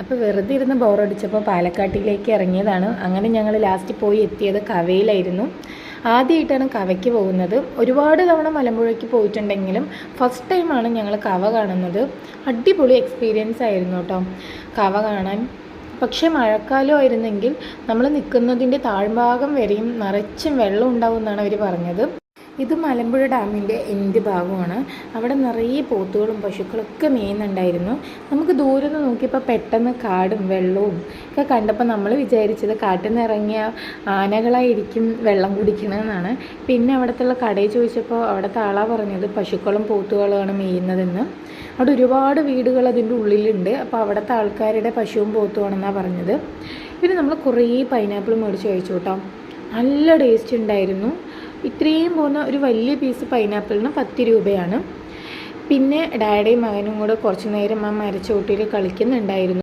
അപ്പോൾ വെറുതെ ഇരുന്ന് ബോറടിച്ചപ്പോൾ പാലക്കാട്ടിലേക്ക് ഇറങ്ങിയതാണ്. അങ്ങനെ ഞങ്ങൾ ലാസ്റ്റ് പോയി എത്തിയത് കവയിലായിരുന്നു. ആദ്യമായിട്ടാണ് കവയ്ക്ക് പോകുന്നത്. ഒരുപാട് തവണ മലമ്പുഴയ്ക്ക് പോയിട്ടുണ്ടെങ്കിലും ഫസ്റ്റ് ടൈമാണ് ഞങ്ങൾ കവ കാണുന്നത്. അടിപൊളി എക്സ്പീരിയൻസ് ആയിരുന്നു കേട്ടോ കവ കാണാൻ. പക്ഷേ മഴക്കാലം ആയിരുന്നെങ്കിൽ നമ്മൾ നിൽക്കുന്നതിന്റെ താഴ്ഭാഗം വരെയും നിറച്ചും വെള്ളം ഉണ്ടാവും എന്നാണ് അവർ പറഞ്ഞത്. ഇത് മലമ്പുഴ ഡാമിന്റെ എന്റെ ഭാഗമാണ്. അവിടെ നിറയെ പോത്തുകളും പശുക്കളൊക്കെ മേയുന്നുണ്ടായിരുന്നു. നമുക്ക് ദൂരെ നിന്ന് നോക്കിയപ്പോൾ പെട്ടെന്ന് കാടും വെള്ളവും ഒക്കെ കണ്ടപ്പോൾ നമ്മൾ വിചാരിച്ചത് കാട്ടിൽ നിന്ന് ഇറങ്ങിയ ആനകളായിരിക്കും വെള്ളം കുടിക്കണമെന്നാണ് പിന്നെ അവിടുത്തെ കടയിൽ ചോദിച്ചപ്പോൾ അവിടുത്തെ ആളാ പറഞ്ഞത് പശുക്കളും പോത്തുകളുമാണ് മേയുന്നതെന്ന്. അവിടെ ഒരുപാട് വീടുകൾ അതിന്റെ ഉള്ളിലുണ്ട്. അപ്പോൾ അവിടുത്തെ ആൾക്കാരുടെ പശുവും പോത്തുമാണെന്നാണ് പറഞ്ഞത്. പിന്നെ നമ്മൾ കുറേ പൈനാപ്പിൾ മേടിച്ച് കഴിച്ചു കേട്ടോ. നല്ല ടേസ്റ്റ് ഉണ്ടായിരുന്നു. ഇത്രയും പോകുന്ന ഒരു വലിയ പീസ് പൈനാപ്പിളിന് പത്ത് രൂപയാണ്. പിന്നെ ഡാഡിയും മകനും കൂടെ കുറച്ചു നേരം ആ മരച്ചോട്ടിൽ കളിക്കുന്നുണ്ടായിരുന്നു.